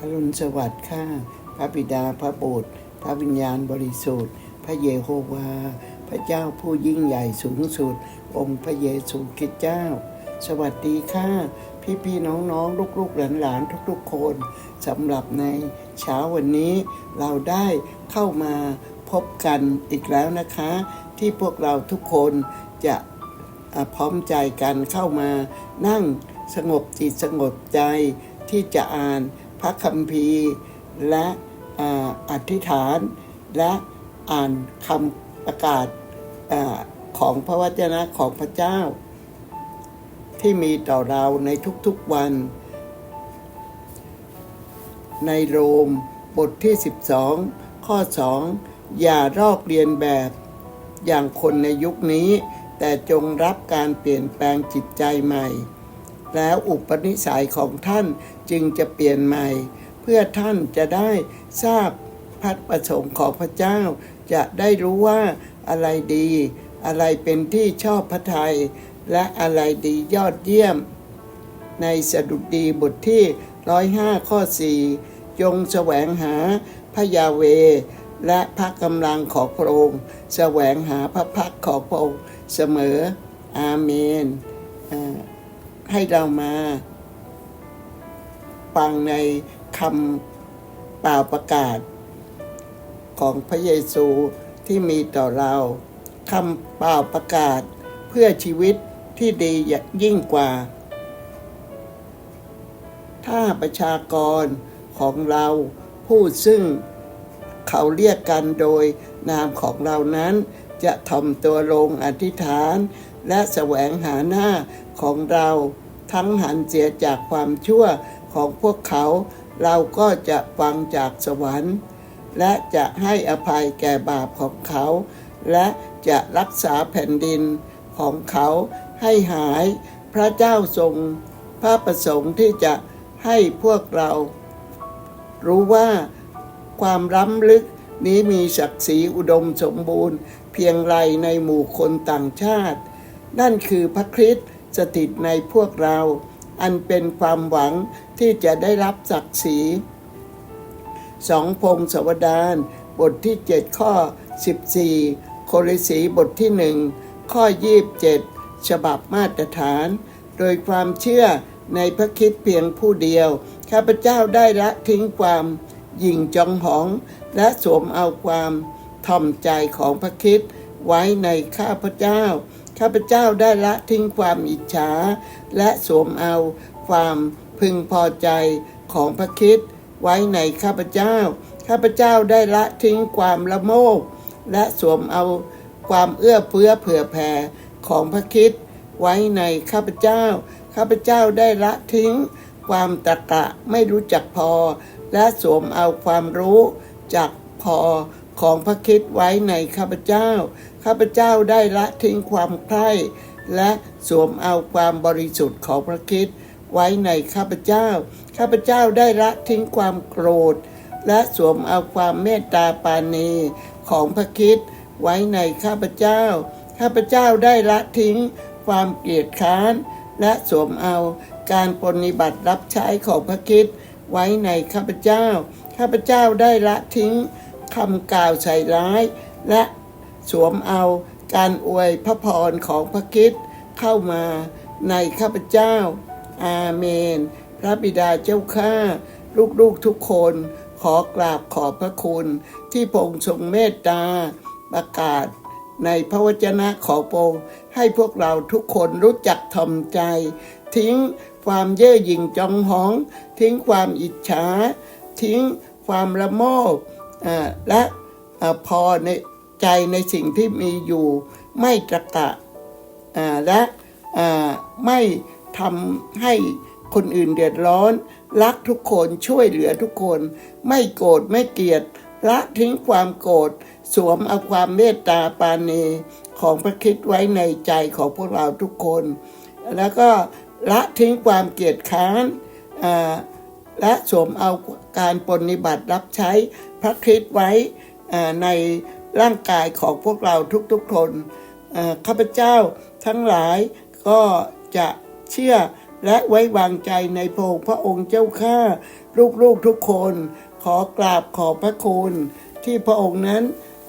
อรุณสวัสดิ์ข้าพระบิดาพระบุตรพระวิญญาณบริสุทธิ์ พระเยโฮวา พระเจ้าผู้ยิ่งใหญ่สูงสุด องค์พระเยซูคริสต์เจ้า สวัสดีค่ะพี่พี่ๆน้องๆลูกๆหลานๆทุกๆคนสำหรับในเช้าวันนี้เราได้เข้ามาพบกันอีกแล้วนะคะ ที่พวกเราทุกคนจะพร้อมใจกันเข้ามานั่งสงบจิตสงบใจที่จะอ่าน พระคัมภีร์ และอธิษฐาน และอ่านคำประกาศอของพระวจนะของพระเจ้า ที่มีต่อเราในทุกๆวัน ในโรมบทที่ 12 ข้อ 2 อย่ารอกเรียนแบบอย่างคนในยุคนี้ แต่จงรับการเปลี่ยนแปลงจิตใจใหม่ แล้วอุปนิสัยของท่านจึงจะเปลี่ยนใหม่ เพื่อท่านจะได้ทราบพัดประสงค์ของพระเจ้า จะได้รู้ว่าอะไรดี อะไรเป็นที่ชอบพระทัยและอะไรดียอดเยี่ยม ในสดุดีบทที่105ข้อ4จงแสวงหาพระยาเว และพระกำลังของพระองค์ แสวงหาพระพักของพระองค์เสมอ อาเมนอ่า ให้เรามาฟังในคำเปล่าประกาศ ของพระเยซูที่มีต่อเราคำเปล่าประกาศเพื่อชีวิตที่ดียิ่งกว่า ถ้าประชากรของเราผู้ซึ่งเขาเรียกกันโดยนามของเรานั้นจะทำตัวลงอธิษฐาน และแสวงหาหน้าของเราทั้งหันเสียจากความชั่วของพวกเขา เราก็จะฟังจากสวรรค์ และจะให้อภัยแก่บาปของเขา และจะรักษาแผ่นดินของเขาให้หาย พระเจ้าทรงพระประสงค์ที่จะให้พวกเรา รู้ว่าความล้ำลึกนี้มีศักดิ์ศรีอุดมสมบูรณ์ เพียงไรในหมู่คนต่างชาติ นั่นคือพระคริสต์สถิตในพวกเรา อันเป็นความหวังที่จะได้รับศักดิ์ศรีสองพงศวดารบทที่ 7 ข้อ 14 โคริสีบทที่หนึ่งข้อ 27 ฉบับมาตรฐาน โดยความเชื่อในพระคิดเพียงผู้เดียว ข้าพเจ้าได้ละทิ้งความหยิ่งจองหอง และสวมเอาความถ่อมใจของพระคิดไว้ในข้าพเจ้า ข้าพเจ้าได้ละทิ้งความอิจฉา และสวมเอาความพึงพอใจของพระคิดไว้ในข้าพเจ้า ข้าพเจ้าได้ละทิ้งความละโมบและสวมเอาความเอื้อเฟื้อเผื่อแผ่ของพระคิดไว้ในข้าพเจ้า ข้าพเจ้าได้ละทิ้ง ความตะกะไม่รู้จักพอ และสวมเอาความรู้จักพอ ของพระคิดไว้ในข้าพเจ้า ข้าพเจ้าได้ละทิ้งความใคร่และสวมเอาความบริสุทธิ์ของพระคิดไว้ในข้าพเจ้า ข้าพเจ้าได้ละทิ้งความโกรธ และสวมเอาความเมตตาปาณีของพระคิดไว้ในข้าพเจ้า ข้าพเจ้าได้ละทิ้งความเกลียดค้าน และสวมเอาการปฏิบัติรับใช้ของพระคิดไว้ในข้าพเจ้า ข้าพเจ้าได้ละทิ้ง คำกล่าวใส่ร้าย และสวมเอาการอวยพระพรของพระคิดเข้ามาในข้าพเจ้า อาเมน พระบิดาเจ้าข้าลูกๆทุกคนขอกราบขอบพระคุณ ที่พงค์ทรงเมตตาประกาศ ในพระวจนะของพรงให้พวกเราทุกคนรู้จักทำใจ ทิ้งความเย่อหยิ่งจองหอง ทิ้งความอิจฉา ทิ้งความละโมบ และพอในใจในสิ่งที่มีอยู่ไม่ตระกะและไม่ทำให้คนอื่นเดือดร้อน รักทุกคนช่วยเหลือทุกคน ไม่โกรธไม่เกลียดละทิ้งความโกรธสวมเอาความเมตตาปาณีของพระคิดไว้ในใจของพวกเราทุกคน แล้วก็ละทิ้งความเกลียดค้านอ่า และสวมเอาการปฏิบัติรับใช้พระคริสต์ไว้ในร่างกายของพวกเราทุกๆคนข้าพเจ้าทั้งหลายก็จะเชื่อและไว้วางใจในพระองค์พระองค์เจ้าข้าลูกๆทุกคน ขอกราบขอพระคุณ ที่พระองค์นั้น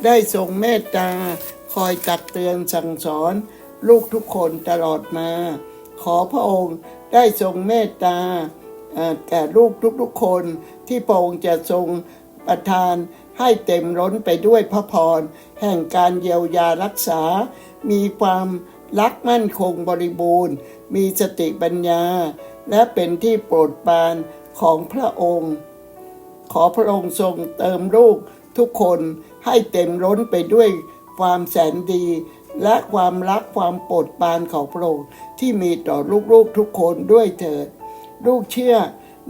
ได้ทรงเมตตา คอยตักเตือนสั่งสอน ลูกทุกคนตลอดมา ขอพระองค์ได้ทรงเมตตา แก่ลูกทุกๆคนที่พระองค์จะทรงประทานให้เต็มล้นไปด้วยพระพร แห่งการเยียวยารักษา มีความรักมั่นคงบริบูรณ์ มีสติปัญญา และเป็นที่โปรดปรานของพระองค์ ขอพระองค์ทรงเติมลูกทุกคนให้เต็มล้นไปด้วยความแสนดี และความรักความโปรดปรานของพระองค์ที่มีต่อลูกๆทุกคนด้วยเถิด ลูกเชื่อ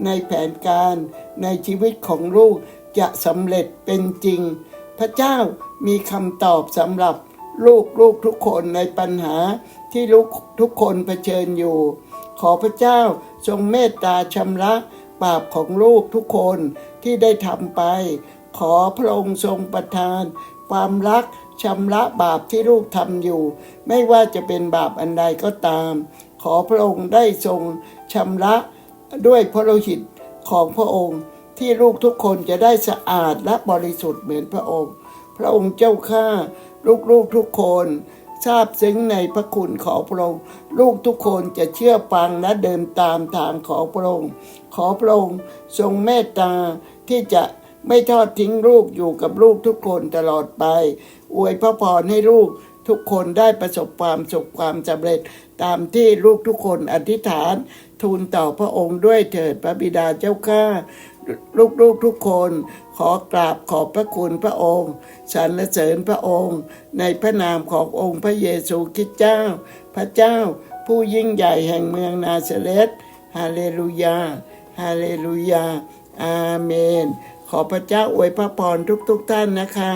ในแผนการในชีวิตของลูกจะสำเร็จเป็นจริง พระเจ้ามีคำตอบสำหรับลูกลูกทุกคนในปัญหาที่ลูกทุกคนเผชิญอยู่ ขอพระเจ้าทรงเมตตาชำระบาปของลูกทุกคนที่ได้ทำไป ขอพระองค์ทรงประทาน ความรักชำระบาปที่ลูกทำอยู่ ไม่ว่าจะเป็นบาปอันใดก็ตาม ขอพระองค์ได้ทรงชำระ ด้วยพระโลหิตของพระองค์ที่ลูกทุกคนจะได้สะอาดและบริสุทธิ์เหมือนพระองค์ พระองค์เจ้าข้าลูกๆทุกคนทราบซึ้งในพระคุณของพระองค์ ลูกทุกคนจะเชื่อฟังและเดินตามทางของพระองค์ ขอพระองค์ทรงเมตตาที่จะไม่ทอดทิ้งลูกอยู่กับลูกทุกคนตลอดไป อวยพระพรให้ลูกทุกคนได้ประสบความสุขความสำเร็จ ตามที่ลูกทุกคนอธิษฐานทูลต่อพระองค์ด้วยเถิดพระบิดาเจ้าข้าลูกๆทุกคนขอกราบขอบพระคุณพระองค์สรรเสริญพระองค์ ในพระนามขององค์พระเยซูคริสต์เจ้า พระเจ้าผู้ยิ่งใหญ่แห่งเมืองนาซาเรตฮาเลลูยา ฮาเลลูยา อาเมน ขอพระเจ้าอวยพระพรทุกๆท่านนะคะ